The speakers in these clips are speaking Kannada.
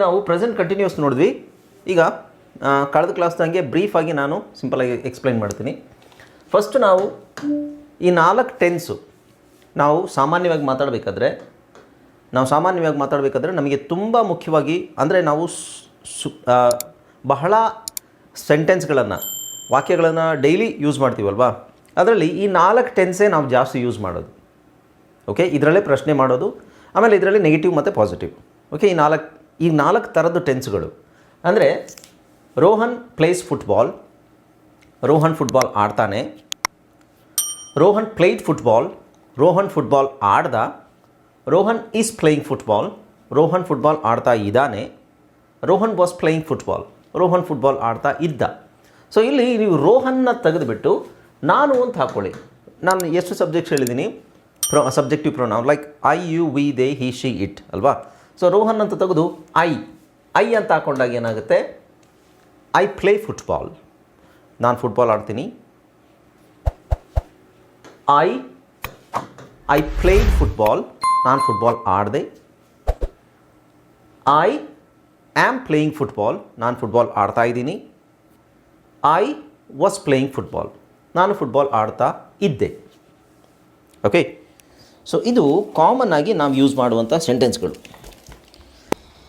ನಾವು ಪ್ರೆಸೆಂಟ್ ಕಂಟಿನ್ಯೂಸ್ ನೋಡಿದ್ವಿ. ಈಗ ಕಳೆದ ಕ್ಲಾಸ್ದಂಗೆ ಬ್ರೀಫಾಗಿ ನಾನು ಸಿಂಪಲಾಗಿ ಎಕ್ಸ್ಪ್ಲೈನ್ ಮಾಡ್ತೀನಿ. ಫಸ್ಟ್ ನಾವು ಈ ನಾಲ್ಕು ಟೆನ್ಸು ನಾವು ಸಾಮಾನ್ಯವಾಗಿ ಮಾತಾಡಬೇಕಾದ್ರೆ, ನಾವು ಸಾಮಾನ್ಯವಾಗಿ ಮಾತಾಡಬೇಕಾದ್ರೆ ನಮಗೆ ತುಂಬ ಮುಖ್ಯವಾಗಿ, ಅಂದರೆ ನಾವು ಸ್- ಬಹಳ ಸೆಂಟೆನ್ಸ್ಗಳನ್ನು ವಾಕ್ಯಗಳನ್ನು ಡೈಲಿ ಯೂಸ್ ಮಾಡ್ತೀವಲ್ವಾ? ಅದರಲ್ಲಿ ಈ ನಾಲ್ಕು ಟೆನ್ಸೇ ನಾವು ಜಾಸ್ತಿ ಯೂಸ್ ಮಾಡೋದು. ಓಕೆ ಇದರಲ್ಲೇ ಪ್ರಶ್ನೆ ಮಾಡೋದು, ಆಮೇಲೆ ಇದರಲ್ಲಿ ನೆಗೆಟಿವ್ ಮತ್ತು ಪಾಸಿಟಿವ್ ಓಕೆ ಈ ನಾಲ್ಕು ಈ ನಾಲ್ಕು ಥರದ್ದು ಟೆನ್ಸ್ಗಳು. ಅಂದರೆ Rohan plays football Rohan football ಆಡ್ತಾನೆ, Rohan played football Rohan football ಆಡ್ದ, Rohan is playing football Rohan football ಆಡ್ತಾ ಇದ್ದಾನೆ, Rohan was playing football Rohan football ಆಡ್ತಾ ಇದ್ದ. ಸೊ ಇಲ್ಲಿ ನೀವು ರೋಹನ್ನ ತೆಗೆದುಬಿಟ್ಟು ನಾನು ಅಂತ ಹಾಕ್ಕೊಳ್ಳಿ ನಾನು ಎಷ್ಟು ಸಬ್ಜೆಕ್ಟ್ಸ್ ಹೇಳಿದ್ದೀನಿ? Pro subjective pronoun like I you we they he she it ಅಲ್ವಾ? ಸೊ ರೋಹನ್ ಅಂತ ತೆಗೆದು ಐ ಐ ಅಂತ ಹಾಕೊಂಡಾಗ ಏನಾಗುತ್ತೆ? ಐ ಪ್ಲೇ ಫುಟ್ಬಾಲ್ ನಾನು ಫುಟ್ಬಾಲ್ ಆಡ್ತೀನಿ. ಐ ಐ ಪ್ಲೇ ಫುಟ್ಬಾಲ್ ನಾನು ಫುಟ್ಬಾಲ್ ಆಡಿದೆ. ಐ ಆ್ಯಮ್ ಪ್ಲೇಯಿಂಗ್ ಫುಟ್ಬಾಲ್ ನಾನು ಫುಟ್ಬಾಲ್ ಆಡ್ತಾ ಇದ್ದೀನಿ. ಐ ವಾಸ್ ಪ್ಲೇಯಿಂಗ್ ಫುಟ್ಬಾಲ್ ನಾನು ಫುಟ್ಬಾಲ್ ಆಡ್ತಾ ಇದ್ದೆ. ಓಕೆ ಸೊ ಇದು ಕಾಮನ್ ಆಗಿ ನಾವು ಯೂಸ್ ಮಾಡುವಂಥ ಸೆಂಟೆನ್ಸ್ಗಳು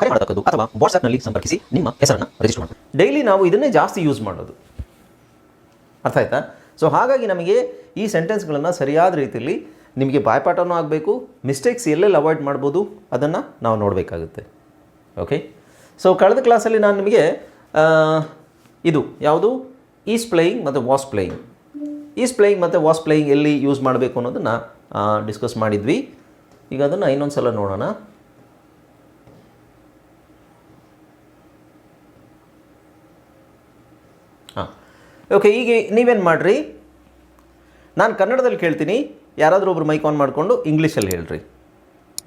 ಕರೆ ಮಾಡತಕ್ಕದ್ದು ಅಥವಾ ವಾಟ್ಸ್ಆ್ಯಪ್ನಲ್ಲಿ ಸಂಪರ್ಕಿಸಿ ನಿಮ್ಮ ಹೆಸರನ್ನು ರಿಜಿಸ್ಟರ್ ಮಾಡಿ ಡೈಲಿ ನಾವು ಇದನ್ನೇ ಜಾಸ್ತಿ ಯೂಸ್ ಮಾಡೋದು. ಅರ್ಥ ಆಯ್ತಾ? ಸೊ ಹಾಗಾಗಿ ನಮಗೆ ಈ ಸೆಂಟೆನ್ಸ್ಗಳನ್ನು ಸರಿಯಾದ ರೀತಿಯಲ್ಲಿ ನಿಮಗೆ ಬಾಯ್ಪಾಠನೂ ಆಗಬೇಕು ಮಿಸ್ಟೇಕ್ಸ್ ಎಲ್ಲೆಲ್ಲಿ ಅವಾಯ್ಡ್ ಮಾಡ್ಬೋದು ಅದನ್ನು ನಾವು ನೋಡಬೇಕಾಗುತ್ತೆ. ಓಕೆ ಸೊ ಕಳೆದ ಕ್ಲಾಸಲ್ಲಿ ನಾನು ನಿಮಗೆ ಇದು ಯಾವುದು? ಈಸ್ ಪ್ಲೇಯಿಂಗ್ ಮತ್ತು ವಾಸ್ ಪ್ಲೇಯಿಂಗ್ ಈಸ್ ಪ್ಲೇಯಿಂಗ್ ಮತ್ತು ವಾಸ್ ಪ್ಲೇಯಿಂಗ್ ಎಲ್ಲಿ ಯೂಸ್ ಮಾಡಬೇಕು ಅನ್ನೋದನ್ನು ಡಿಸ್ಕಸ್ ಮಾಡಿದ್ವಿ. ಈಗ ಅದನ್ನು ಇನ್ನೊಂದು ಸಲ ನೋಡೋಣ. ಓಕೆ ಈಗ ನೀವೇನು ಮಾಡಿರಿ? ನಾನು ಕನ್ನಡದಲ್ಲಿ ಕೇಳ್ತೀನಿ. ಯಾರಾದರೂ ಒಬ್ರು ಮೈಕ್ ಆನ್ ಮಾಡಿಕೊಂಡು ಇಂಗ್ಲೀಷಲ್ಲಿ ಹೇಳ್ರಿ.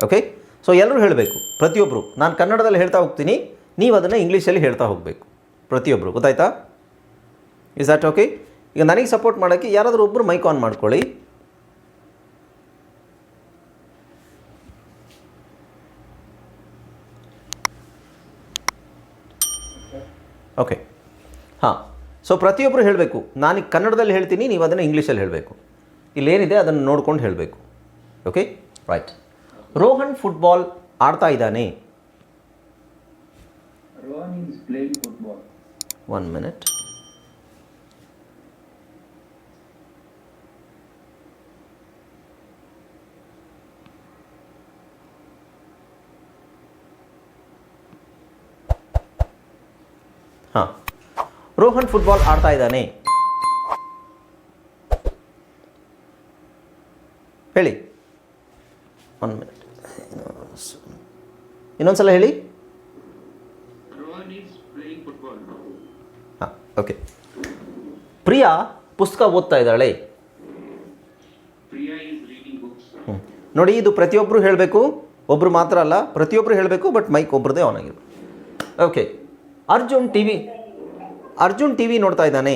ಓಕೆ ಸೊ ಎಲ್ಲರೂ ಹೇಳಬೇಕು. ಪ್ರತಿಯೊಬ್ಬರು ನಾನು ಕನ್ನಡದಲ್ಲಿ ಹೇಳ್ತಾ ಹೋಗ್ತೀನಿ. ನೀವು ಅದನ್ನು ಇಂಗ್ಲೀಷಲ್ಲಿ ಹೇಳ್ತಾ ಹೋಗಬೇಕು. ಪ್ರತಿಯೊಬ್ಬರು ಗೊತ್ತಾಯ್ತಾ? ಇಸ್ ದಟ್ ಓಕೆ ಈಗ ನನಗೆ ಸಪೋರ್ಟ್ ಮಾಡೋಕ್ಕೆ ಯಾರಾದರೂ ಒಬ್ಬರು ಮೈಕ್ ಆನ್ ಮಾಡ್ಕೊಳ್ಳಿ. ಓಕೆ ಹಾಂ. ಸೊ ಪ್ರತಿಯೊಬ್ಬರು ಹೇಳಬೇಕು ನಾನು ಕನ್ನಡದಲ್ಲಿ ಹೇಳ್ತೀನಿ ನೀವು ಅದನ್ನು ಇಂಗ್ಲೀಷಲ್ಲಿ ಹೇಳಬೇಕು. ಇಲ್ಲೇನಿದೆ ಅದನ್ನು ನೋಡ್ಕೊಂಡು ಹೇಳಬೇಕು. ಓಕೆ ರೈಟ್ ರೋಹನ್ ಫುಟ್ಬಾಲ್ ಆಡ್ತಾ ಇದ್ದಾನೆ. ಒನ್ ಮಿನಿಟ್ ಹಾಂ ರೋಹನ್ ಫುಟ್ಬಾಲ್ ಆಡ್ತಾ ಇದ್ದಾನೆ. ಹೇಳಿ. ಒನ್ ಮಿನಿಟ್ ಇನ್ನೊಂದ್ಸಲ ಹೇಳಿ. ಹಾಂ ಓಕೆ ಪ್ರಿಯಾ ಪುಸ್ತಕ ಓದ್ತಾ ಇದ್ದಾಳೆ. ನೋಡಿ, ಇದು ಪ್ರತಿಯೊಬ್ಬರು ಹೇಳಬೇಕು. ಒಬ್ಬರು ಮಾತ್ರ ಅಲ್ಲ ಪ್ರತಿಯೊಬ್ಬರು ಹೇಳಬೇಕು, but mic ಒಬ್ರದೇ on okay Arjun T V Arjun TV ನೋಡ್ತಾ ಇದ್ದಾನೆ.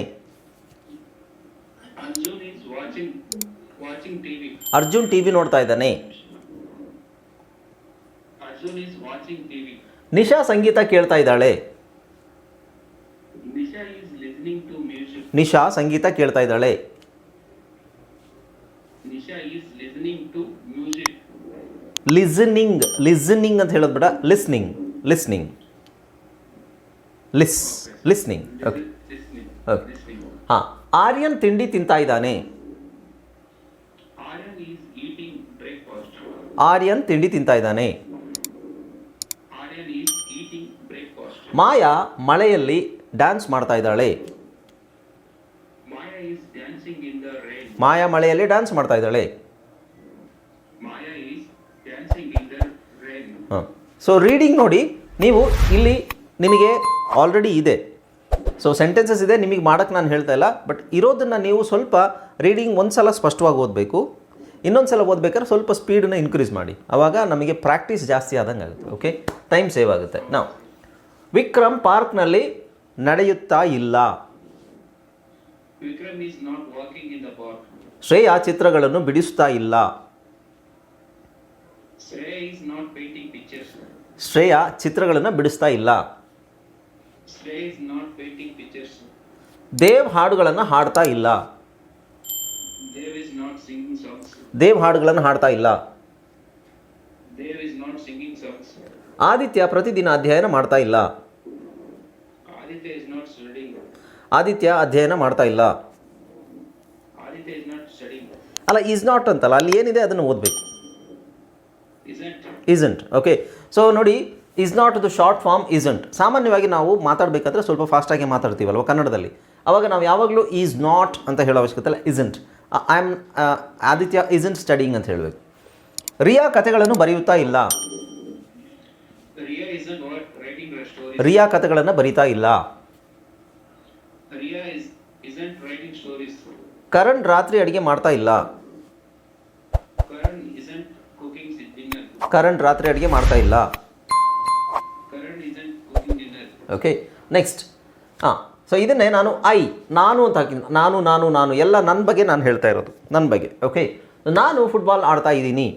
ಅರ್ಜುನ್ ಟಿವಿ. ನೋಡ್ತಾ ಇದ್ದಾನೆ. ನಿಶಾ ಸಂಗೀತ ಕೇಳ್ತಾ ಇದ್ದಾಳೆ. ನಿಶಾ ಸಂಗೀತ ಕೇಳ್ತಾ ಇದ್ದಾಳೆ. ಲಿಸನಿಂಗ್ ಲಿಸನಿಂಗ್ ಅಂತ ಹೇಳೋದು ಬೇಡ. Listening listening lis listening okay okay ಹಾಂ ಆರ್ಯನ್ ತಿಂಡಿ ತಿಂತ ಇದ್ದಾನೆ. ಆರ್ಯನ್ ತಿಂಡಿ ತಿಂತ ಇದ್ದಾನೆ. ಮಾಯಾ ಮಳೆಯಲ್ಲಿ ಡ್ಯಾನ್ಸ್ ಮಾಡ್ತಾ ಇದ್ದಾಳೆ. ಮಾಯಾ ಮಳೆಯಲ್ಲಿ ಡ್ಯಾನ್ಸ್ ಮಾಡ್ತಾ ಇದ್ದಾಳೆ. ಹಾಂ. ಸೊ ರೀಡಿಂಗ್ ನೋಡಿ ನೀವು ಇಲ್ಲಿ ನಿಮಗೆ ಆಲ್ರೆಡಿ ಇದೆ. ಸೊ ಸೆಂಟೆನ್ಸಸ್ ಇದೆ ನಿಮಗೆ ಮಾಡೋಕ್ಕೆ ನಾನು ಹೇಳ್ತಾ ಇಲ್ಲ ಬಟ್ ಇರೋದನ್ನು ನೀವು ಸ್ವಲ್ಪ ರೀಡಿಂಗ್ ಒಂದು ಸಲ ಸ್ಪಷ್ಟವಾಗಿ ಓದಬೇಕು. ಇನ್ನೊಂದು ಸಲ ಓದ್ಬೇಕಾದ್ರೆ ಸ್ವಲ್ಪ ಸ್ಪೀಡನ್ನು ಇನ್ಕ್ರೀಸ್ ಮಾಡಿ. ಆವಾಗ ನಮಗೆ ಪ್ರಾಕ್ಟೀಸ್ ಜಾಸ್ತಿ ಆದಂಗೆ ಆಗುತ್ತೆ ಓಕೆ ಟೈಮ್ ಸೇವ್ ಆಗುತ್ತೆ. ನಾವು ವಿಕ್ರಮ್ ಪಾರ್ಕ್ನಲ್ಲಿ ನಡೆಯುತ್ತಾ ಇಲ್ಲ. ಶ್ರೇಯ ಚಿತ್ರಗಳನ್ನು ಬಿಡಿಸ್ತಾ ಇಲ್ಲ. ಶ್ರೇಯಾ ಚಿತ್ರಗಳನ್ನು ಬಿಡಿಸ್ತಾ ಇಲ್ಲ. ದೇವ್ ಹಾಡುಗಳನ್ನು ಹಾಡ್ತಾ ಇಲ್ಲ. ದೇವ್ ಹಾಡುಗಳನ್ನು ಹಾಡ್ತಾ ಇಲ್ಲ. ಆದಿತ್ಯ ಪ್ರತಿದಿನ ಅಧ್ಯಯನ ಮಾಡ್ತಾ ಇಲ್ಲ. ಆದಿತ್ಯ ಅಧ್ಯಯನ ಮಾಡ್ತಾ ಇಲ್ಲ. ಅಲ್ಲ ಈಸ್ ನಾಟ್ ಅಂತಲ್ಲ ಅಲ್ಲಿ ಏನಿದೆ ಅದನ್ನು ಓದಬೇಕು. ಇಸಂಟ್ ಓಕೆ ಸೊ ನೋಡಿ is not the short form isn't ಸಾಮಾನ್ಯವಾಗಿ ನಾವು ಮಾತಾಡಬೇಕಾದ್ರೆ ಸ್ವಲ್ಪ ಫಾಸ್ಟಾಗಿ ಮಾತಾಡ್ತೀವಲ್ವ ಕನ್ನಡದಲ್ಲಿ. ಅವಾಗ ನಾವು ಯಾವಾಗಲೂ ಈಸ್ ನಾಟ್ ಅಂತ ಹೇಳೋ ಅವಶ್ಯಕತೆ ಇಲ್ಲ isn't I am Aditya isn't studying ಅಂತ ಹೇಳಬೇಕು. ರಿಯಾ ಕಥೆಗಳನ್ನು ಬರೆಯುತ್ತಾ ಇಲ್ಲ. ರಿಯಾ ಕಥೆಗಳನ್ನು ಬರೀತಾ ಇಲ್ಲ. ಕರಣ್ ರಾತ್ರಿ ಅಡುಗೆ ಮಾಡ್ತಾ ಇಲ್ಲ. ಕರಣ್ ರಾತ್ರಿ ಅಡುಗೆ ಮಾಡ್ತಾ ಇಲ್ಲ. ಓಕೆ ನೆಕ್ಸ್ಟ್ ಹಾಂ ಸೊ ಇದನ್ನೇ ನಾನು ಐ ನಾನು ಅಂತ ಹಾಕಿ ನಾನು ನಾನು ನಾನು ಎಲ್ಲ ನನ್ನ ಬಗ್ಗೆ ನಾನು ಹೇಳ್ತಾ ಇರೋದು ನನ್ನ ಬಗ್ಗೆ ಓಕೆ ನಾನು ಫುಟ್ಬಾಲ್ ಆಡ್ತಾ ಇದ್ದೀನಿ.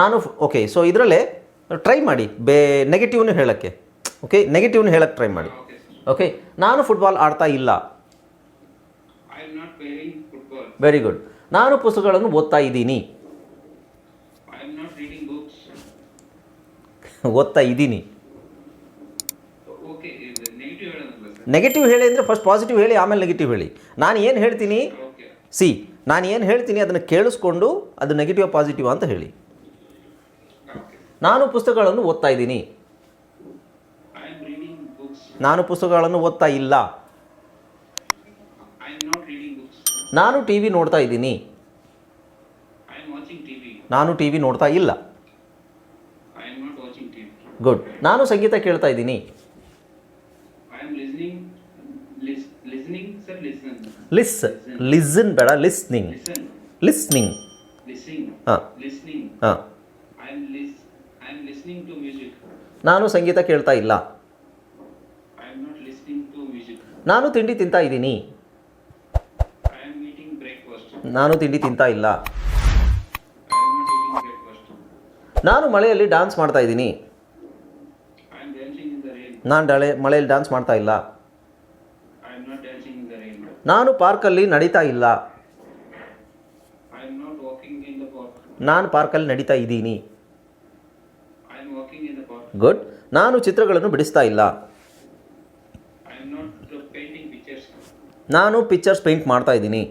ನಾನು ಓಕೆ ಸೊ ಇದರಲ್ಲೇ ಟ್ರೈ ಮಾಡಿ ಬೇ ನೆಗೆಟಿವ್ನು ಹೇಳೋಕ್ಕೆ ಓಕೆ ನೆಗೆಟಿವ್ನು ಹೇಳಕ್ಕೆ ಟ್ರೈ ಮಾಡಿ. ಓಕೆ ನಾನು ಫುಟ್ಬಾಲ್ ಆಡ್ತಾ ಇಲ್ಲ. ವೆರಿ ಗುಡ್ ನಾನು ಪುಸ್ತಕಗಳನ್ನು ಓದ್ತಾ ಇದ್ದೀನಿ. ಓದ್ತಾ ಇದ್ದೀನಿ. ನೆಗೆಟಿವ್ ಹೇಳಿ ಅಂದರೆ ಫಸ್ಟ್ ಪಾಸಿಟಿವ್ ಹೇಳಿ ಆಮೇಲೆ ನೆಗೆಟಿವ್ ಹೇಳಿ ನಾನು ಏನು ಹೇಳ್ತೀನಿ. ಸಿ ನಾನು ಏನು ಹೇಳ್ತೀನಿ ಅದನ್ನು ಕೇಳಿಸ್ಕೊಂಡು ಅದು ನೆಗೆಟಿವ್ ಪಾಸಿಟಿವ್ ಅಂತ ಹೇಳಿ ನಾನು ಪುಸ್ತಕಗಳನ್ನು ಓದ್ತಾ ಇದ್ದೀನಿ. ನಾನು ಪುಸ್ತಕಗಳನ್ನು ಓದ್ತಾ ಇಲ್ಲ. ನಾನು ಟಿ ವಿ ನೋಡ್ತಾ ಇದ್ದೀನಿ. ನಾನು ಟಿ ವಿ ನೋಡ್ತಾ ಇಲ್ಲ ಗುಡ್ ನಾನು ಸಂಗೀತ ಕೇಳ್ತಾ ಇದ್ದೀನಿ. ಲಿಸ್ ಲಿಸನ್ ಬೇಡ ಲಿಸ್ನಿಂಗ್ ಲಿಸ್ನಿಂಗ್ ನಾನು ಸಂಗೀತ ಕೇಳ್ತಾ ಇಲ್ಲ. ನಾನು ತಿಂಡಿ ತಿಂತಾ ಇದ್ದೀನಿ. ನಾನು ತಿಂಡಿ ತಿಂತಾ ಇಲ್ಲ. ನಾನು ಮಳೆಯಲ್ಲಿ ಡ್ಯಾನ್ಸ್ ಮಾಡ್ತಾ ಇದ್ದೀನಿ. ನಾನು ಡಳೆ ಮಳೆಯಲ್ಲಿ ಡ್ಯಾನ್ಸ್ ಮಾಡ್ತಾ ಇಲ್ಲ. ನಾನು ಪಾರ್ಕಲ್ಲಿ ನಡೀತಾ ಇಲ್ಲ. ನಾನು ಪಾರ್ಕಲ್ಲಿ ನಡೀತಾ ಇದ್ದೀನಿ. ಗುಡ್ ನಾನು ಚಿತ್ರಗಳನ್ನು ಬಿಡಿಸ್ತಾ ಇಲ್ಲ uh. ನಾನು ಪಿಕ್ಚರ್ಸ್ ಪೇಂಟ್ ಮಾಡ್ತಾ ಇದ್ದೀನಿ.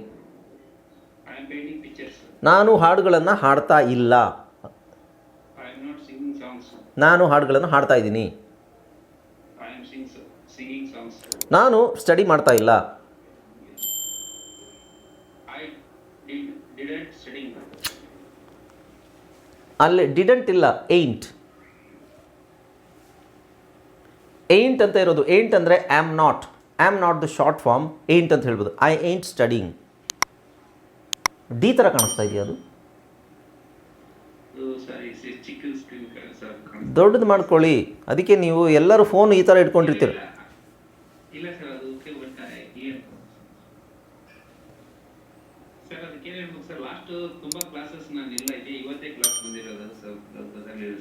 ನಾನು ಹಾಡುಗಳನ್ನು ಹಾಡ್ತಾ ಇಲ್ಲ ನಾನು ಹಾಡುಗಳನ್ನು ಹಾಡ್ತಾ ಇದ್ದೀನಿ. ನಾನು ಸ್ಟಡಿ ಮಾಡ್ತಾ ಇಲ್ಲ. ಅಲ್ಲಿ ಡಿಡೆಂಟ್ ಇಲ್ಲ ಏಂಟ್ ಏಂಟ್ ಅಂತ ಇರೋದು ಏಂಟ್ ಅಂದರೆ am not am not the short form ain't ಅಂತ ಹೇಳ್ಬೋದು. ಐ ಏಂಟ್ ಸ್ಟಡಿಂಗ್ ಡಿ ಥರ ಕಾಣಿಸ್ತಾ ಇದೆಯಾ ಅದು? ದೊಡ್ಡದು ಮಾಡ್ಕೊಳ್ಳಿ. ಅದಕ್ಕೆ ನೀವು ಎಲ್ಲರೂ ಫೋನ್ ಈ ಥರ ಇಟ್ಕೊಂಡಿರ್ತೀರ. ಇಲ್ಲ ಸರ್ ಅದು ಓಕೆ ಬಟ್ ಏನು ಸರ್ ಅದಕ್ಕೆ ಹೇಳ್ಬೇಕು ಸರ್ ಲಾಸ್ಟ್ ತುಂಬಾ ಕ್ಲಾಸಸ್ ನಾನು ಇಲ್ಲ ಇದೆ ಇವತ್ತೇ ಕ್ಲಾಸ್ ಬಂದಿರೋದು ಸರ್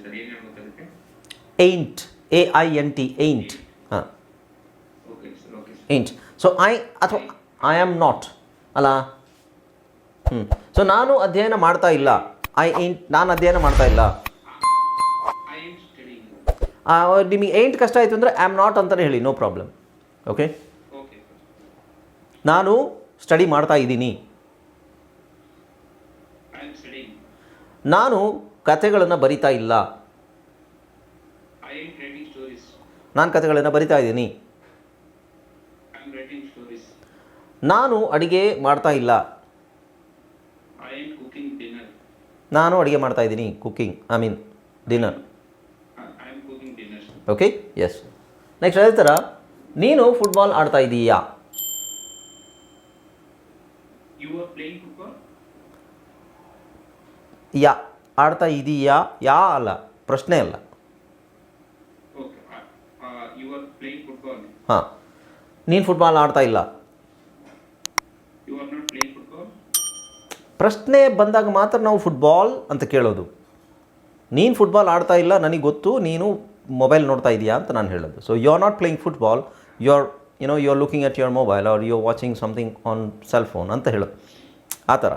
ಸರ್. ಏನು ಹೇಳ್ಬೇಕು ಅದಕ್ಕೆ? Ain't A I N T ain't ಹಾಂ. ಏಂಟ್ ಸೊ ಐ ಅಥವಾ ಐ ಆಮ್ ನಾಟ್ ಅಲ್ಲ? ಹ್ಞೂ ಸೊ ನಾನು ಅಧ್ಯಯನ ಮಾಡ್ತಾ ಇಲ್ಲ. ಐ ಏಂಟ್ ನಾನು ಅಧ್ಯಯನ ಮಾಡ್ತಾ ಇಲ್ಲ. ನಿಮಗೆ ಏಂಟ್ ಕಷ್ಟ ಆಯಿತು ಅಂದರೆ ಐ ಆಮ್ ನಾಟ್ ಅಂತಲೇ ಹೇಳಿ ನೋ ಪ್ರಾಬ್ಲಮ್ ಓಕೆ ಓಕೆ ನಾನು ಸ್ಟಡಿ ಮಾಡ್ತಾ ಇದ್ದೀನಿ. ನಾನು ಕಥೆಗಳನ್ನು ಬರಿತಾ ಇಲ್ಲ. ನಾನು ಕಥೆಗಳನ್ನು ಬರಿತಾ ಇದ್ದೀನಿ. ನಾನು ಅಡುಗೆ ಮಾಡ್ತಾ ಇಲ್ಲ. ನಾನು ಅಡುಗೆ ಮಾಡ್ತಾ ಇದ್ದೀನಿ cooking I mean dinner I am cooking dinner okay yes next ಅದೇ ಥರ ನೀನು ಫುಟ್ಬಾಲ್ ಆಡ್ತಾ ಇದ್ದೀಯಾ ಯು ಆಡ್ತಾ ಇದೀಯಾ? ಯಾ ಅಲ್ಲ ಪ್ರಶ್ನೆ ಅಲ್ಲ. ಹಾಂ. ನೀನು ಫುಟ್ಬಾಲ್ ಆಡ್ತಾ ಇಲ್ಲ? ಪ್ರಶ್ನೆ ಬಂದಾಗ ಮಾತ್ರ ನಾವು ಫುಟ್ಬಾಲ್ ಅಂತ ಕೇಳೋದು. ನೀನು ಫುಟ್ಬಾಲ್ ಆಡ್ತಾ ಇಲ್ಲ ನನಗೆ ಗೊತ್ತು ನೀನು ಮೊಬೈಲ್ ನೋಡ್ತಾ ಇದೆಯಾ ಅಂತ ನಾನು ಹೇಳೋದು. So you are not playing football you are you know you are looking at your mobile are you are watching something on cell phone ಅಂತ ಹೇಳೋದು. ಆ ಥರ.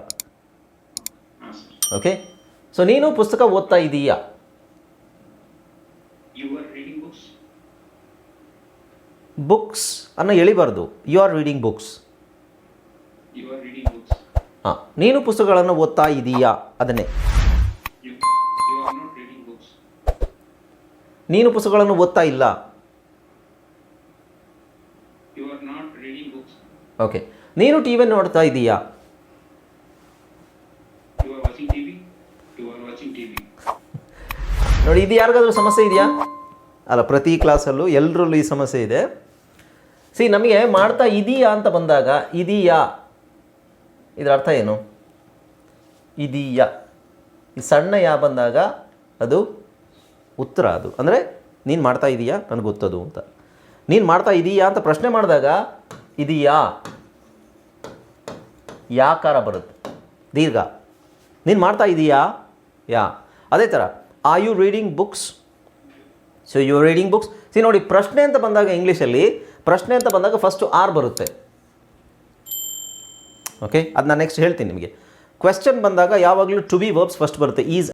ಓಕೆ ಸೊ ನೀನು ಪುಸ್ತಕ ಓದ್ತಾ ಇದೀಯಾ? ಬುಕ್ಸ್ ಅನ್ನೋ ಎಳಿಬಾರ್ದು. You are reading books you are reading books ಹಾಂ. ನೀನು ಪುಸ್ತಕಗಳನ್ನು ಓದ್ತಾ ಇದೀಯಾ? ಅದನ್ನೇ. ನೀನು ಪುಸ್ತಕಗಳನ್ನು ಓದ್ತಾ ಇಲ್ಲ. ಓಕೆ ನೀನು ಟಿ ವಿ ನೋಡ್ತಾ ಇದೀಯಾ? ನೋಡಿ ಇದು ಯಾರಿಗಾದ್ರೂ ಸಮಸ್ಯೆ ಇದೆಯಾ? ಅಲ್ಲ ಪ್ರತಿ ಕ್ಲಾಸಲ್ಲೂ ಎಲ್ಲರಲ್ಲೂ ಈ ಸಮಸ್ಯೆ ಇದೆ. ಸಿ ನಮಗೆ ಮಾಡ್ತಾ ಇದೀಯಾ ಅಂತ ಬಂದಾಗ ಇದೀಯಾ ಇದರ ಅರ್ಥ ಏನು? ಇದೀಯಾ. ಈ ಸಣ್ಣ ಯಾ ಬಂದಾಗ ಅದು ಉತ್ತರ ಅದು. ಅಂದರೆ, ನೀನು ಮಾಡ್ತಾ ಇದೀಯಾ? ನನಗೆ ಗೊತ್ತದು ಅಂತ. ನೀನು ಮಾಡ್ತಾ ಇದೀಯಾ ಅಂತ ಪ್ರಶ್ನೆ ಮಾಡಿದಾಗ, ಇದೀಯಾ? ಯಾಕಾರ ಬರುತ್ತೆ? ದೀರ್ಘ. ನೀನು ಮಾಡ್ತಾ ಇದೀಯಾ? ಯಾ. ಅದೇ ಥರ ಆ you reading books so you reading books see ನೋಡಿ, ಪ್ರಶ್ನೆ ಅಂತ ಬಂದಾಗ ಇಂಗ್ಲೀಷಲ್ಲಿ, ಪ್ರಶ್ನೆ ಅಂತ ಬಂದಾಗ ಫಸ್ಟು ಆರ್ ಬರುತ್ತೆ. ಓಕೆ ಅದು ನಾನು ನೆಕ್ಸ್ಟ್ ಹೇಳ್ತೀನಿ ನಿಮಗೆ. ಕ್ವೆಶ್ಚನ್ ಬಂದಾಗ ಯಾವಾಗಲೂ ಟು ಬಿ ವರ್ಬ್ಸ್ ಫಸ್ಟ್ ಬರುತ್ತೆ. ಈಸ್